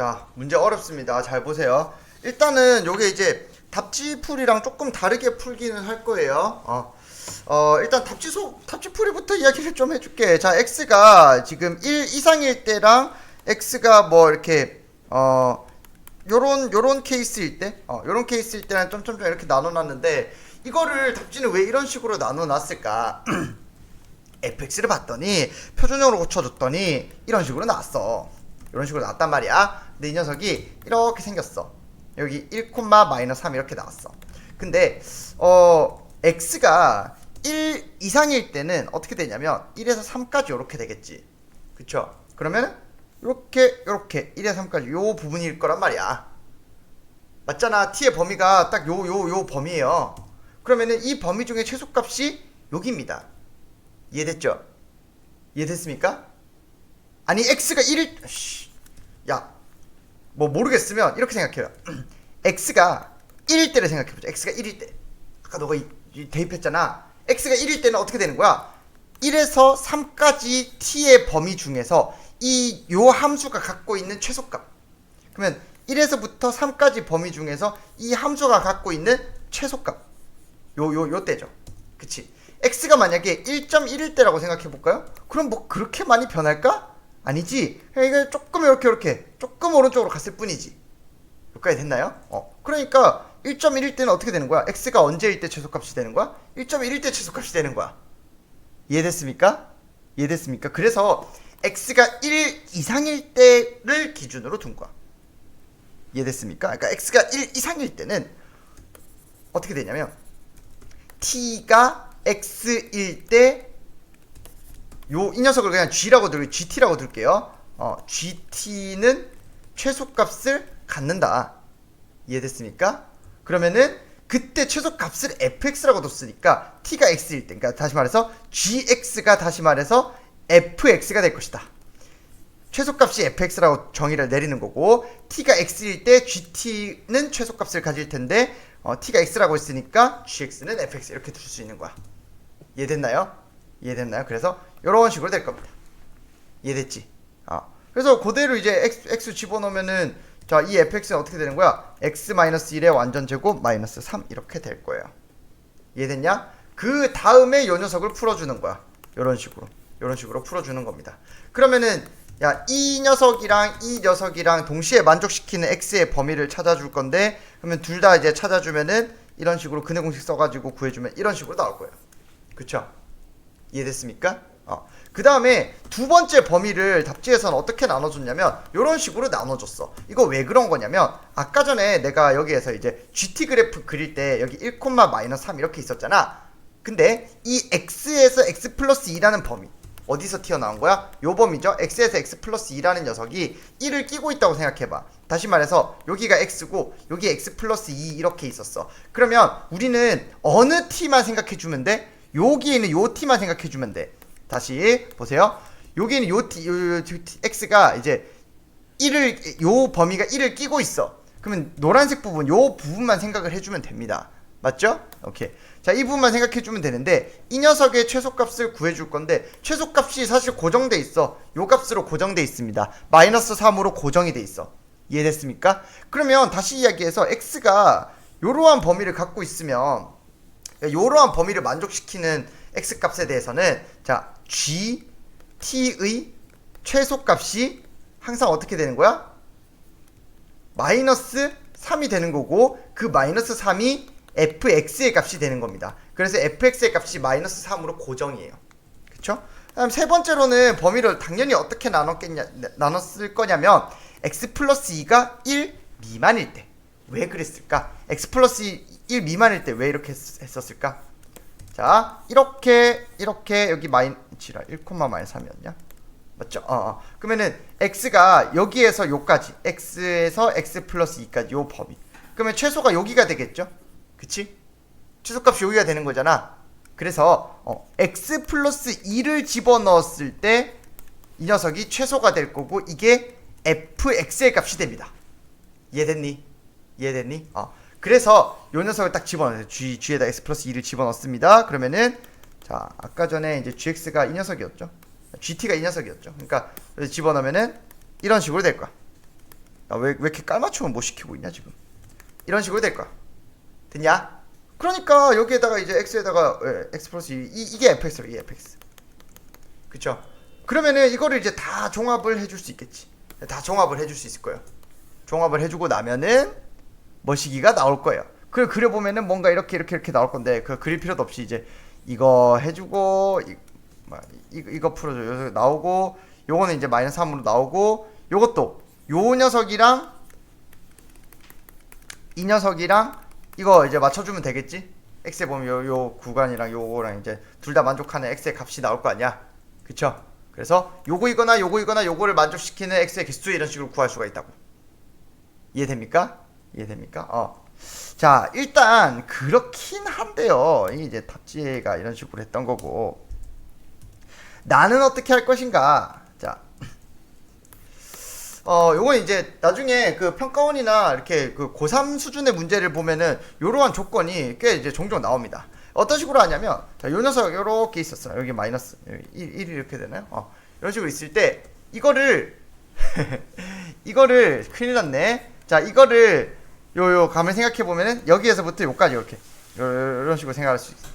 자, 문제 어렵습니다. 잘 보세요. 일단은 요게 이제 답지풀이랑 조금 다르게 풀기는 할 거예요. 어. 어, 일단 답지소, 답지풀이부터 이야기를 좀 해줄게. 자, x가 지금 1 이상일 때랑 x가 뭐 이렇게, 어, 요런, 요런 케이스일 때, 어, 요런 케이스일 때는 점점점 이렇게 나눠놨는데, 이거를 답지는 왜 이런 식으로 나눠놨을까? fx를 봤더니, 표준형으로 고쳐줬더니, 이런 식으로 나왔어. 이런 식으로 나왔단 말이야. 근데 이 녀석이 이렇게 생겼어. 여기 1, 마이너스 3 이렇게 나왔어. 근데 어 x가 1 이상일 때는 어떻게 되냐면 1에서 3까지 이렇게 되겠지. 그쵸? 그러면 이렇게 이렇게 1에서 3까지 요 부분일 거란 말이야. 맞잖아. t의 범위가 딱 요 요 요 범위예요. 그러면은 이 범위 중에 최소값이 여기입니다. 이해됐죠? 이해됐습니까? 아니 x가 1일 씨. 야. 뭐 모르겠으면 이렇게 생각해요. x가 1일 때를 생각해 보자. x가 1일 때. 아까 너가 대입했잖아. x가 1일 때는 어떻게 되는 거야? 1에서 3까지 t의 범위 중에서 이 요 함수가 갖고 있는 최소값. 그러면 1에서부터 3까지 범위 중에서 이 함수가 갖고 있는 최소값. 요 요 요 때죠. 그치? x가 만약에 1.1일 때라고 생각해 볼까요? 그럼 뭐 그렇게 많이 변할까? 아니지. 이게 조금 이렇게 이렇게 조금 오른쪽으로 갔을 뿐이지. 여기까지 됐나요? 어. 그러니까 1.1일 때는 어떻게 되는 거야? x가 언제일 때 최소값이 되는 거야? 1.1일 때 최소값이 되는 거야. 이해됐습니까? 이해됐습니까? 그래서 x가 1 이상일 때를 기준으로 둔 거야. 이해됐습니까? 그러니까 x가 1 이상일 때는 어떻게 되냐면 t가 x일 때 요 이 녀석을 그냥 g라고 들 gt라고 들게요. 어, gt는 최소값을 갖는다. 이해됐습니까? 그러면은 그때 최소값을 fx라고 뒀으니까 t가 x일 때, 그러니까 다시 말해서 gx가 다시 말해서 fx가 될 것이다. 최소값이 fx라고 정의를 내리는 거고 t가 x일 때 gt는 최소값을 가질 텐데 어, t가 x라고 했으니까 gx는 fx 이렇게 둘 수 있는 거야. 이해됐나요? 이해됐나요? 그래서 이런 식으로 될 겁니다. 이해됐지? 아. 그래서 그대로 이제 x, x 집어넣으면은 자, 이 fx는 어떻게 되는 거야? x 1의 완전 제곱 마이너스 3 이렇게 될 거예요. 이해됐냐? 그 다음에 요 녀석을 풀어주는 거야. 이런 식으로. 이런 식으로 풀어주는 겁니다. 그러면은 야, 이 녀석이랑 이 녀석이랑 동시에 만족시키는 x의 범위를 찾아줄 건데 그러면 둘 다 이제 찾아주면은 이런 식으로 근해 공식 써가지고 구해주면 이런 식으로 나올 거예요. 그쵸? 이해됐습니까? 어. 그 다음에 두 번째 범위를 답지에서는 어떻게 나눠줬냐면 이런 식으로 나눠줬어. 이거 왜 그런 거냐면 아까 전에 내가 여기에서 이제 GT 그래프 그릴 때 여기 1, 마이너스 3 이렇게 있었잖아. 근데 이 x에서 x 플러스 2라는 범위 어디서 튀어나온 거야? 요 범위죠. x에서 x 플러스 2라는 녀석이 1을 끼고 있다고 생각해봐. 다시 말해서 여기가 x고 여기 x 플러스 2 이렇게 있었어. 그러면 우리는 어느 t만 생각해주면 돼? 여기에는 요 t만 생각해주면 돼. 다시 보세요. 여기는 요 t, 요, 요 x가 이제 1을 요 범위가 1을 끼고 있어. 그러면 노란색 부분 요 부분만 생각을 해주면 됩니다. 맞죠? 오케이. 자, 이 부분만 생각해 주면 되는데 이 녀석의 최소값을 구해 줄 건데 최소값이 사실 고정돼 있어. 요 값으로 고정돼 있습니다. 마이너스 3으로 고정이 돼 있어. 이해됐습니까? 그러면 다시 이야기해서 x가 요러한 범위를 갖고 있으면 요러한 범위를 만족시키는 x 값에 대해서는 자, g t의 최소값이 항상 어떻게 되는 거야? 마이너스 3이 되는 거고 그 마이너스 3이 fx의 값이 되는 겁니다. 그래서 fx의 값이 마이너스 3으로 고정이에요. 그쵸? 다음 세 번째로는 범위를 당연히 어떻게 나눴겠냐, 나눴을 거냐면 x 플러스 2가 1 미만일 때. 왜 그랬을까? x 플러스 1 미만일 때 왜 이렇게 했- 했었을까? 자, 이렇게, 이렇게 여기 마이, 지라 1, 마이너스 3이었냐? 맞죠? 어, 어. 그러면은 x가 여기에서 요까지, x에서 x 플러스 2까지 요 범위. 그러면 최소가 여기가 되겠죠? 그치? 최소값이 여기가 되는 거잖아. 그래서 어, x 플러스 2를 집어넣었을 때 이 녀석이 최소가 될 거고 이게 fx의 값이 됩니다. 이해됐니? 이해됐니? 어. 그래서 요 녀석을 딱 집어넣어요. g g에다 x 플러스 2를 집어넣습니다. 그러면은 자 아까 전에 이제 gx가 이 녀석이었죠. gt가 이 녀석이었죠. 그러니까 집어넣으면은 이런 식으로 될 거야. 나왜왜 이렇게 깔맞춤을 못 시키고 있냐 지금 이런 식으로 될 거야 됐냐 그러니까 여기에다가 이제 x에다가 예, x 플러스 2 이, 이게 fx로 이 fx 그쵸 그러면은 이거를 이제 다 종합을 해줄 수 있겠지 다 종합을 해줄 수 있을 거예요 종합을 해주고 나면은 머시기가 나올 거예요 그걸 그려보면은 뭔가 이렇게 이렇게 이렇게 나올 건데 그 그릴 필요도 없이 이제 이거 해주고 이, 뭐, 이, 이거 풀어줘 여기 나오고 요거는 이제 마이너스 3으로 나오고 요것도 요 녀석이랑 이 녀석이랑 이거 이제 맞춰주면 되겠지? x에 보면 요, 요 구간이랑 요거랑 이제 둘 다 만족하는 x의 값이 나올 거 아니야 그쵸? 그래서 요거이거나 요거이거나 요거를 만족시키는 x의 개수 이런 식으로 구할 수가 있다고 이해됩니까? 이해됩니까? 어. 자 일단 그렇긴 한데요 이제 탑지가 이런 식으로 했던 거고 나는 어떻게 할 것인가 자 어, 요건 이제 나중에 그 평가원이나 이렇게 그 고3 수준의 문제를 보면은 요러한 조건이 꽤 이제 종종 나옵니다. 어떤 식으로 하냐면, 자, 요 녀석 요렇게 있었어요. 여기 마이너스, 여기 1, 1이 이렇게 되나요? 어, 이런 식으로 있을 때, 이거를, 이거를, 큰일 났네. 자, 이거를, 요, 요, 가만 생각해 보면은, 여기에서부터 요까지 이렇게, 이런 식으로 생각할 수 있어요.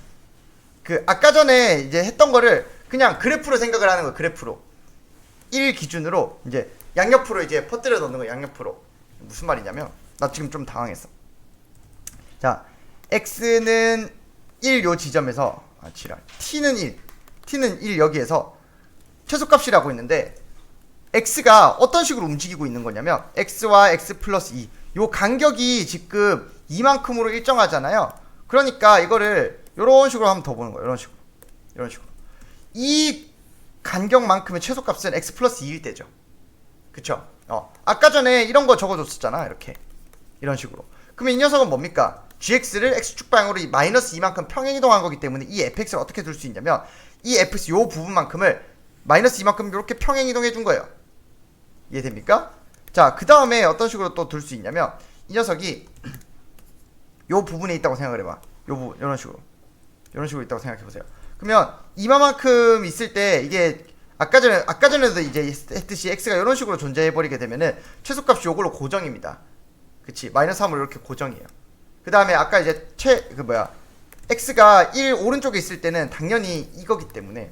그, 아까 전에 이제 했던 거를 그냥 그래프로 생각을 하는 거예요, 그래프로. 1 기준으로 이제 양옆으로 이제 퍼뜨려 놓는 거 양옆으로. 무슨 말이냐면 나 지금 좀 당황했어. 자 x는 1 요 지점에서 아 지랄. t는 1 t는 1 여기에서 최소값이라고 있는데 x가 어떤 식으로 움직이고 있는 거냐면 x와 x 플러스 2 요 간격이 지금 이만큼으로 일정하잖아요 그러니까 이거를 요런 식으로 한번 더 보는 거예요 이런 식으로 이런 식으로 이 간격만큼의 최소값은 x 플러스 2일 때죠. 그쵸? 어. 아까 전에 이런 거 적어줬었잖아. 이렇게. 이런 식으로. 그러면 이 녀석은 뭡니까? gx를 x축 방향으로 이 마이너스 2만큼 평행 이동한 거기 때문에 이 fx를 어떻게 둘 수 있냐면 이 fx 요 부분만큼을 마이너스 2만큼 이렇게 평행 이동해 준 거예요. 이해됩니까? 자, 그 다음에 어떤 식으로 또 둘 수 있냐면 이 녀석이 요 부분에 있다고 생각을 해봐. 요 부분, 이런 식으로. 이런 식으로 있다고 생각해 보세요. 그러면 이만큼 있을 때 이게 아까 전에 아까 전에도 이제 했듯이 x가 이런 식으로 존재해 버리게 되면은 최소값이 요걸로 고정입니다. 그치 마이너스 3으로 이렇게 고정이에요. 그 다음에 아까 이제 최 그 뭐야 x가 1 오른쪽에 있을 때는 당연히 이거기 때문에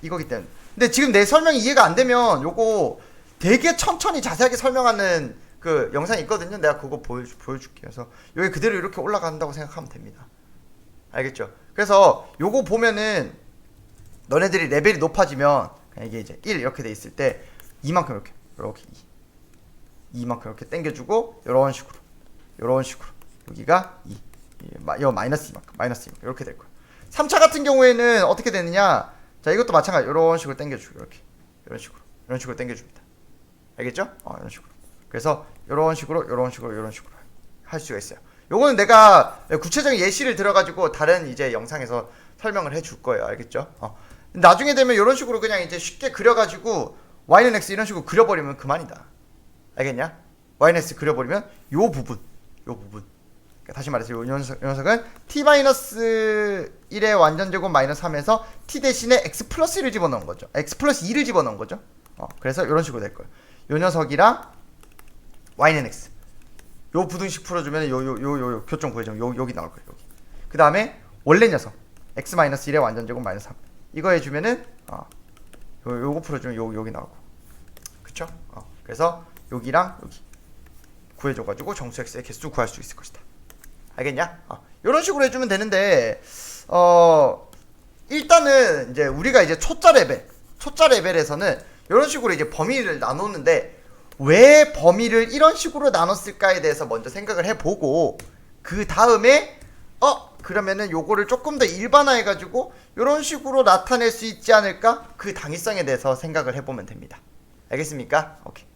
이거기 때문에 근데 지금 내 설명이 이해가 안 되면 요거 되게 천천히 자세하게 설명하는 그 영상이 있거든요. 내가 그거 보여 보여줄게요. 그래서 여기 그대로 이렇게 올라간다고 생각하면 됩니다. 알겠죠? 그래서 요거 보면은 너네들이 레벨이 높아지면 이게 이제 1 이렇게 돼 있을 때 이만큼 이렇게 이렇게 2 이만큼 이렇게 당겨주고 이런 식으로 이런 식으로 여기가 2 이거 마이너스 이만큼 마이너스 이만큼 이렇게 될 거야 3차 같은 경우에는 어떻게 되느냐 자 이것도 마찬가지 이런 식으로 당겨주고 이렇게 이런 식으로 이런 식으로 당겨줍니다 알겠죠? 어 이런 식으로 그래서 이런 식으로 이런 식으로 이런 식으로 할 수가 있어요 요거는 내가 구체적인 예시를 들어가지고 다른 이제 영상에서 설명을 해 줄 거예요. 알겠죠? 어. 나중에 되면 이런 식으로 그냥 이제 쉽게 그려가지고 y는 x 이런 식으로 그려버리면 그만이다. 알겠냐? y는 x 그려버리면 요 부분, 요 부분. 그러니까 다시 말해서 요 녀석, 요 녀석은 t-1의 완전 제곱 마이너스 3에서 t 대신에 x 플러스 1을 집어넣은 거죠. x 플러스 2를 집어넣은 거죠. 어, 그래서 이런 식으로 될 거예요. 요 녀석이랑 y는 x. 요 부등식 풀어주면 요 요 요 요 교정 구해주면 요 여기 나올 거예요. 여기. 그 다음에 원래 녀석 x 마이너스 1의 완전 제곱 마이너스 3 이거 해주면은 어, 요 요거 풀어주면 요 여기 나오고 그쵸? 어, 그래서 여기랑 여기 구해줘가지고 정수 x의 개수 구할 수 있을 것이다. 알겠냐? 어, 이런 식으로 해주면 되는데 어 일단은 이제 우리가 이제 초짜 레벨 초짜 레벨에서는 이런 식으로 이제 범위를 나누는데 왜 범위를 이런 식으로 나눴을까에 대해서 먼저 생각을 해보고 그 다음에 어 그러면은 요거를 조금 더 일반화해 가지고 이런 식으로 나타낼 수 있지 않을까? 그 당위성에 대해서 생각을 해보면 됩니다. 알겠습니까? 오케이